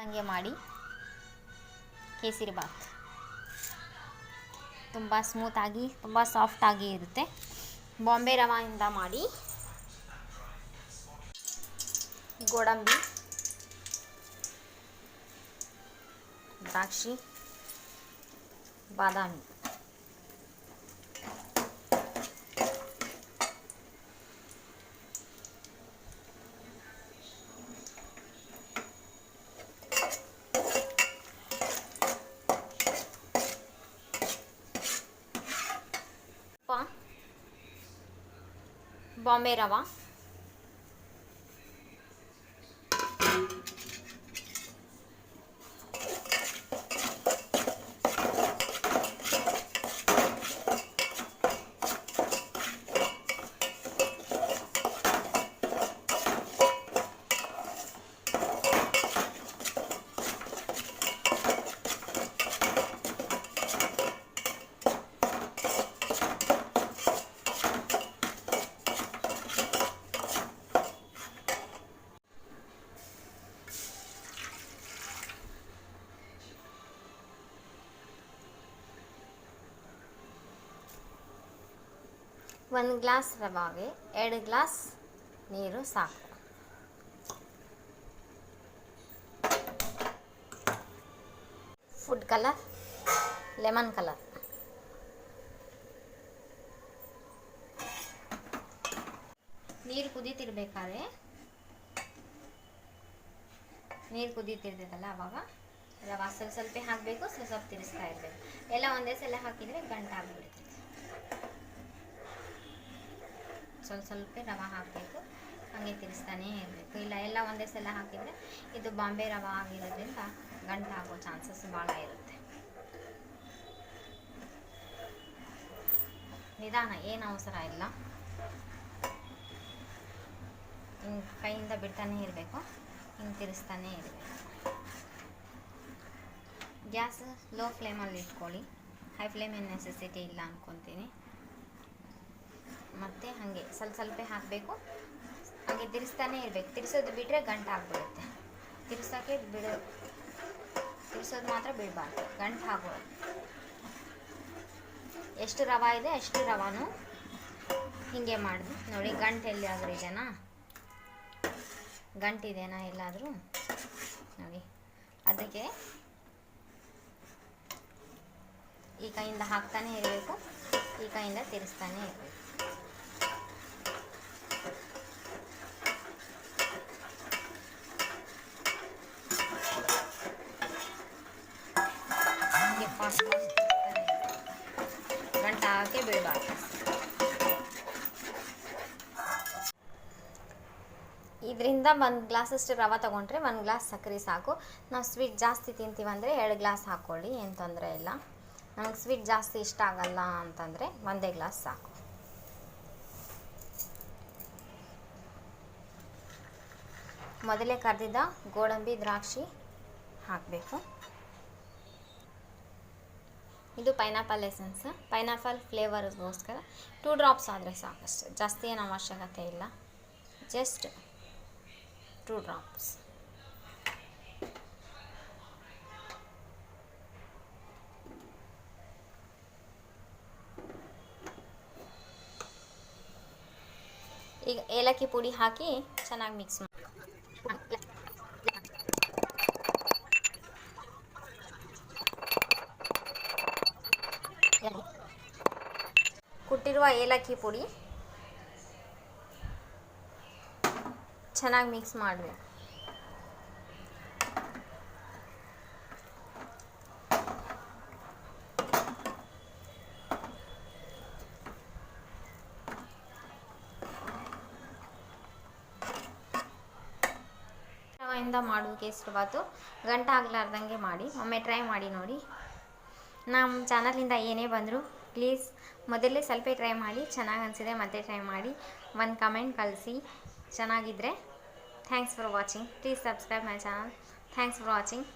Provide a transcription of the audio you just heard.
ಹಂಗೆ ಮಾಡಿ ಕೇಸರಿ ಬಾತ್. ತುಂಬ ಸ್ಮೂತಾಗಿ ತುಂಬ ಸಾಫ್ಟಾಗಿ ಇರುತ್ತೆ. ಬಾಂಬೆ ರವಾಯಿಂದ ಮಾಡಿ ಗೋಡಂಬಿ, ದ್ರಾಕ್ಷಿ, ಬಾದಾಮಿ. ಬಾಂಬೆ ರವಾ ಒಂದು ಗ್ಲಾಸ್ ರವಾಗೆ ಎರಡು ಗ್ಲಾಸ್ ನೀರು ಸಾಕು. Food colour, lemon colour. ನೀರು ಕುದೀತಿರ್ಬೇಕಾದ್ರೆ, ನೀರು ಕುದೀತಿರ್ತೈತಲ್ಲ ಅವಾಗ, ರವಾ ಸ್ವಲ್ಪ ಸ್ವಲ್ಪ ಹಾಕಬೇಕು, ಸ್ವಲ್ಪ ಸ್ವಲ್ಪ ತಿರ್ಸ್ತಾ ಇರಬೇಕು. ಎಲ್ಲ ಒಂದೇ ಸಲ ಹಾಕಿದರೆ ಗಂಟಾಗ್ಬಿಡ್ತೈತೆ. ಸ್ವಲ್ಪ ಸ್ವಲ್ಪ ರವೆ ಹಾಕಬೇಕು. ಹಾಗೆ ತಿರ್ಸ್ತಾನೇ ಇರಬೇಕು. ಇಲ್ಲ, ಎಲ್ಲ ಒಂದೇ ಸಲ ಹಾಕಿದರೆ ಇದು ಬಾಂಬೆ ರವೆ ಆಗಿರೋದ್ರಿಂದ ಗಂಟು ಆಗೋ ಚಾನ್ಸಸ್ ಭಾಳ ಇರುತ್ತೆ. ನಿಧಾನ, ಏನು ಅವಸರ ಇಲ್ಲ. ಹಿಂಗೆ ಕೈಯಿಂದ ಬಿಡ್ತಾನೆ ಇರಬೇಕು. ಹಿಂಗೆ ತಿರ್ಸ್ತಾನೇ ಇರಬೇಕು. ಗ್ಯಾಸ್ ಲೋ ಫ್ಲೇಮಲ್ಲಿ ಇಟ್ಕೊಳ್ಳಿ. ಹೈ ಫ್ಲೇಮ್ ಏನು ನೆಸೆಸಿಟಿ ಇಲ್ಲ ಅಂದ್ಕೊತೀನಿ ಮತ್ತು ಹಾಗೆ ಸ್ವಲ್ಪ ಸ್ವಲ್ಪ ಹಾಕಬೇಕು. ಹಾಗೆ ತಿರ್ಸ್ತಾನೆ ಇರಬೇಕು. ತಿರ್ಸೋದು ಬಿಟ್ಟರೆ ಗಂಟು ಆಗಿಬಿಡುತ್ತೆ. ತಿರ್ಸೋಕ್ಕೆ ಬಿಡು, ತಿರ್ಸೋದು ಮಾತ್ರ ಬಿಡಬಾರ್ದು. ಗಂಟು ಹಾಕೋದು ಎಷ್ಟು ರವೆ ಇದೆ ಅಷ್ಟು ರವಾನು ಹೀಗೆ ಮಾಡಿದ್ವಿ ನೋಡಿ ಗಂಟು ಎಲ್ಲಿಯಾದರೂ ಇದೆನಾ? ಗಂಟಿದೆನಾ ಎಲ್ಲಾದರೂ? ನೋಡಿ. ಅದಕ್ಕೆ ಈ ಕೈಯಿಂದ ಹಾಕ್ತಾನೆ ಇರಬೇಕು. ಈ ಕೈಯಿಂದ ತಿರ್ಸ್ತಾನೆ ಇರಬೇಕು. ಇದರಿಂದ ಒಂದು ಗ್ಲಾಸಷ್ಟು ರವೆ ತೊಗೊಂಡ್ರೆ ಒಂದು ಗ್ಲಾಸ್ ಸಕ್ಕರೆ ಸಾಕು. ನಾವು ಸ್ವೀಟ್ ಜಾಸ್ತಿ ತಿಂತೀವಂದರೆ ಎರಡು ಗ್ಲಾಸ್ ಹಾಕ್ಕೊಳ್ಳಿ ಏನು ತೊಂದರೆ ಇಲ್ಲ. ನಮಗೆ ಸ್ವೀಟ್ ಜಾಸ್ತಿ ಇಷ್ಟ ಆಗಲ್ಲ ಅಂತಂದರೆ ಒಂದೇ ಗ್ಲಾಸ್ ಸಾಕು. ಮೊದಲೇ ಕರೆದಿದ್ದ ಗೋಡಂಬಿ, ದ್ರಾಕ್ಷಿ ಹಾಕಬೇಕು. ಇದು ಪೈನಾಪಲ್ ಎಸೆನ್ಸ್ ಪೈನಾಪಲ್ ಫ್ಲೇವರ್ಗೋಸ್ಕರ ಟೂ ಡ್ರಾಪ್ಸ್ ಆದರೆ ಸಾಕಷ್ಟು, ಜಾಸ್ತಿ ಏನು ಅವಶ್ಯಕತೆ ಇಲ್ಲ. ಜಸ್ಟ್ ಟೂ ಡ್ರಾಪ್ಸ್ ಈಗ ಏಲಕ್ಕಿ ಪುಡಿ ಹಾಕಿ ಚೆನ್ನಾಗಿ ಮಿಕ್ಸ್ ಮಾಡಿ ಕುಟ್ಟಿರುವ ಏಲಕ್ಕಿ ಪುಡಿ. ಚೆನ್ನಾಗಿ ಮಿಕ್ಸ್ ಮಾಡಬೇಕು. ಇಂದ ಮಾಡುವ ಕೇಸರಿ ಬಾತು ಗಂಟ ಆಗ್ಲಾರ್ದಂಗೆ ಮಾಡಿ. ಒಮ್ಮೆ ಟ್ರೈ ಮಾಡಿ ನೋಡಿ. ನಮ್ಮ ಚಾನಲಿಂದ ಏನೇ ಬಂದರೂ ಪ್ಲೀಸ್ ಮೊದಲೇ ಸ್ವಲ್ಪ ಟ್ರೈ ಮಾಡಿ, ಚೆನ್ನಾಗಿ ಅನಿಸಿದೆ ಮತ್ತೆ ಟ್ರೈ ಮಾಡಿ. ಒಂದು ಕಮೆಂಟ್ ಕಳಿಸಿ ಚೆನ್ನಾಗಿದ್ದರೆ thanks for watching please subscribe my channel thanks for watching